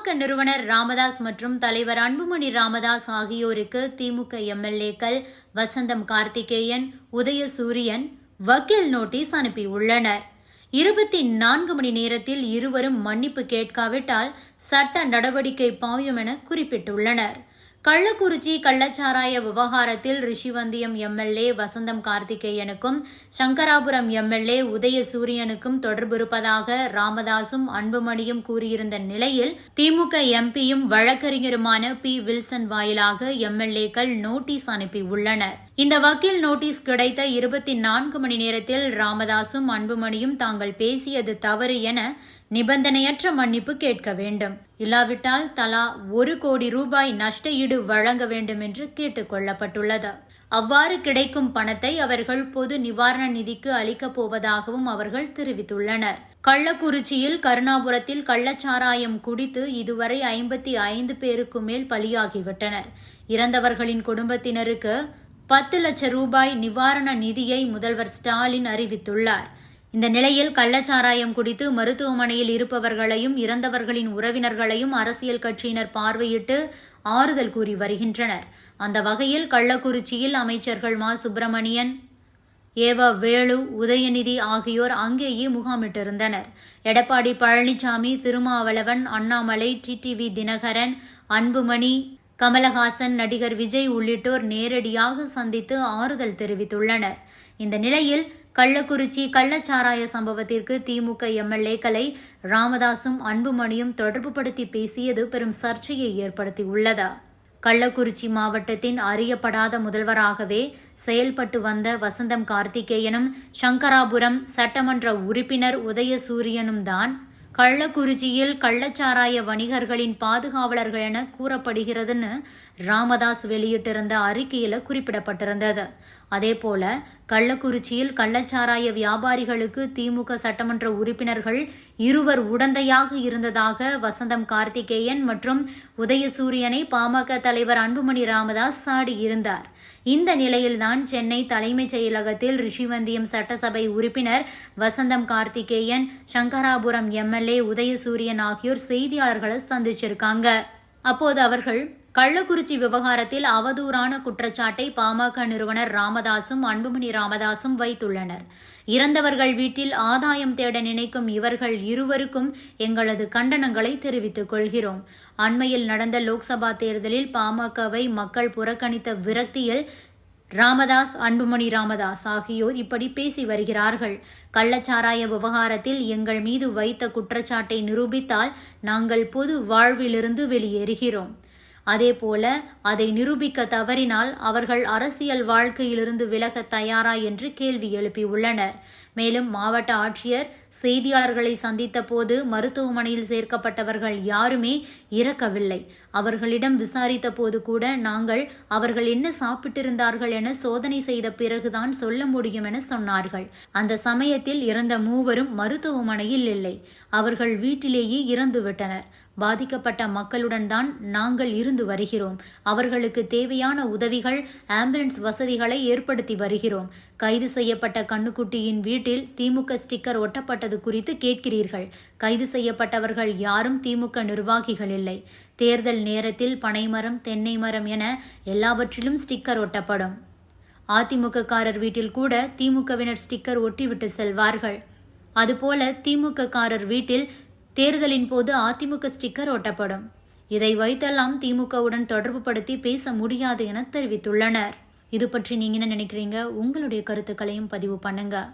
பாமக நிறுவனர் ராமதாஸ் மற்றும் தலைவர் அன்புமணி ராமதாஸ் ஆகியோருக்கு திமுக எம்எல்ஏக்கள் வசந்தம் கார்த்திகேயன் உதயசூரியன் வக்கீல் நோட்டீஸ் அனுப்பியுள்ளனர். இருபத்தி நான்கு மணி நேரத்தில் இருவரும் மன்னிப்பு கேட்காவிட்டால் சட்ட நடவடிக்கை பாயும் என குறிப்பிட்டுள்ளனர். கள்ளக்குறிச்சி கள்ளச்சாராய விவகாரத்தில் ரிஷிவந்தியம் எம்எல்ஏ வசந்தம் கார்த்திகேயனுக்கும் சங்கராபுரம் எம்எல்ஏ உதயசூரியனுக்கும் தொடர்பு இருப்பதாக ராமதாசும் அன்புமணியும் கூறியிருந்த நிலையில் திமுக எம்பியும் வழக்கறிஞருமான பி. வில்சன் வாயிலாக எம்எல்ஏக்கள் நோட்டீஸ் அனுப்பியுள்ளனர். இந்த வக்கீல் நோட்டீஸ் கிடைத்த இருபத்தி நான்கு மணி நேரத்தில் ராமதாசும் அன்புமணியும் தாங்கள் பேசியது தவறு என நிபந்தனையற்ற மன்னிப்பு கேட்க வேண்டும். இல்லாவிட்டால் தலா ஒரு கோடி ரூபாய் நஷ்ட ஈடு வழங்க வேண்டும் என்று கேட்டுக்கொள்ளப்பட்டுள்ளது. அவ்வாறு கிடைக்கும் பணத்தை அவர்கள் பொது நிவாரண நிதிக்கு அளிக்கப் போவதாகவும் அவர்கள் தெரிவித்துள்ளனர். கள்ளக்குறிச்சியில் கருணாபுரத்தில் கள்ளச்சாராயம் குடித்து இதுவரை ஐம்பத்தி ஐந்து பேருக்கு மேல் பலியாகிவிட்டனர். இறந்தவர்களின் குடும்பத்தினருக்கு பத்து லட்சம் ரூபாய் நிவாரண நிதியை முதல்வர் ஸ்டாலின் அறிவித்துள்ளார். இந்த நிலையில் கள்ளச்சாராயம் குடித்து மருத்துவமனையில் இருப்பவர்களையும் இறந்தவர்களின் உறவினர்களையும் அரசியல் கட்சியினர் பார்வையிட்டு ஆறுதல் கூறி வருகின்றனர். அந்த வகையில் கள்ளக்குறிச்சியில் அமைச்சர்கள் மா. சுப்பிரமணியன் ஏவ வேலு உதயநிதி ஆகியோர் அங்கேயே முகாமிட்டிருந்தனர். எடப்பாடி பழனிசாமி திருமாவளவன் அண்ணாமலை டிடிவி தினகரன் அன்புமணி கமலஹாசன் நடிகர் விஜய் உள்ளிட்டோர் நேரடியாக சந்தித்து ஆறுதல் தெரிவித்துள்ளனர். இந்த நிலையில் கள்ளக்குறிச்சி கள்ளச்சாராய சம்பவத்திற்கு திமுக எம்எல்ஏக்களை ராமதாசும் அன்புமணியும் தொடர்புபடுத்தி பேசியது பெரும் சர்ச்சையை ஏற்படுத்தியுள்ளது. கள்ளக்குறிச்சி மாவட்டத்தின் அறியப்படாத முதல்வராகவே செயல்பட்டு வந்த வசந்தம் கார்த்திகேயனும் சங்கராபுரம் சட்டமன்ற உறுப்பினர் உதயசூரியனும் தான் கள்ளக்குறிச்சியில் கள்ளச்சாராய வணிகர்களின் பாதுகாவலர்கள் என கூறப்படுகிறதுன்னு ராமதாஸ் வெளியிட்டிருந்த அறிக்கையில் குறிப்பிடப்பட்டிருந்தது. அதேபோல கள்ளக்குறிச்சியில் கள்ளச்சாராய வியாபாரிகளுக்கு திமுக சட்டமன்ற உறுப்பினர்கள் இருவர் உடந்தையாக இருந்ததாக வசந்தம் கார்த்திகேயன் மற்றும் உதயசூரியனை பாமக தலைவர் அன்புமணி ராமதாஸ் சாடியிருந்தார் இந்த நிலையில்தான் சென்னை தலைமைச் செயலகத்தில் ரிஷிவந்தியம் சட்டசபை உறுப்பினர் வசந்தம் கார்த்திகேயன் சங்கராபுரம் எம்எல்ஏ உதயசூரியன் ஆகியோர் செய்தியாளர்களை சந்திச்சிருக்காங்க. அப்போது அவர்கள் கள்ளக்குறிச்சி விவகாரத்தில் அவதூறான குற்றச்சாட்டை பாமக நிறுவனர் ராமதாசும் அன்புமணி ராமதாசும் வைத்துள்ளனர். இறந்தவர்கள் வீட்டில் ஆதாயம் தேட நினைக்கும் இவர்கள் இருவருக்கும் எங்களது கண்டனங்களை தெரிவித்துக் கொள்கிறோம். அண்மையில் நடந்த லோக்சபா தேர்தலில் பாமகவை மக்கள் புறக்கணித்த விரக்தியில் ராமதாஸ் அன்புமணி ராமதாஸ் ஆகியோர் இப்படி பேசி வருகிறார்கள். கள்ளச்சாராய விவகாரத்தில் எங்கள் மீது வைத்த குற்றச்சாட்டை நிரூபித்தால் நாங்கள் பொது வாழ்விலிருந்து வெளியேறுகிறோம். அதேபோல அதை நிரூபிக்க தவறினால் அவர்கள் அரசியல் வாழ்க்கையிலிருந்து விலக தயாரா என்று கேள்வி எழுப்பியுள்ளனர். மேலும் மாவட்ட ஆட்சியர் செய்தியாளர்களை சந்தித்த போது மருத்துவமனையில் சேர்க்கப்பட்டவர்கள் யாருமே இறக்கவில்லை. அவர்களிடம் விசாரித்த போது கூட நாங்கள் அவர்கள் என்ன சாப்பிட்டிருந்தார்கள் என சோதனை செய்த பிறகுதான் சொல்ல முடியும் என சொன்னார்கள். அந்த சமயத்தில் இறந்த மூவரும் மருத்துவமனையில் இல்லை. அவர்கள் வீட்டிலேயே இறந்துவிட்டனர். பாதிக்கப்பட்ட மக்களுடன் தான் நாங்கள் இருந்து வருகிறோம். அவர்களுக்கு தேவையான உதவிகள் ஆம்புலன்ஸ் வசதிகளை ஏற்படுத்தி வருகிறோம். கைது செய்யப்பட்ட கண்ணுக்குட்டியின் வீட்டில் திமுக ஸ்டிக்கர் ஒட்டப்பட்டது குறித்து கேட்கிறீர்கள். கைது செய்யப்பட்டவர்கள் யாரும் திமுக நிர்வாகிகள் இல்லை. தேர்தல் நேரத்தில் பனைமரம் தென்னை மரம் என எல்லாவற்றிலும் ஸ்டிக்கர் ஒட்டப்படும். அதிமுககாரர் வீட்டில் கூட திமுகவினர் ஸ்டிக்கர் ஒட்டிவிட்டு செல்வார்கள். அதுபோல திமுக காரர் வீட்டில் தேர்தலின் போது அதிமுக ஸ்டிக்கர் ஒட்டப்படும். இதை வைத்தெல்லாம் திமுகவுடன் தொடர்பு படுத்தி பேச முடியாது என தெரிவித்துள்ளனர். இது பற்றி நீங்க என்ன நினைக்கிறீங்க? உங்களுடைய கருத்துக்களையும் பதிவு பண்ணுங்க.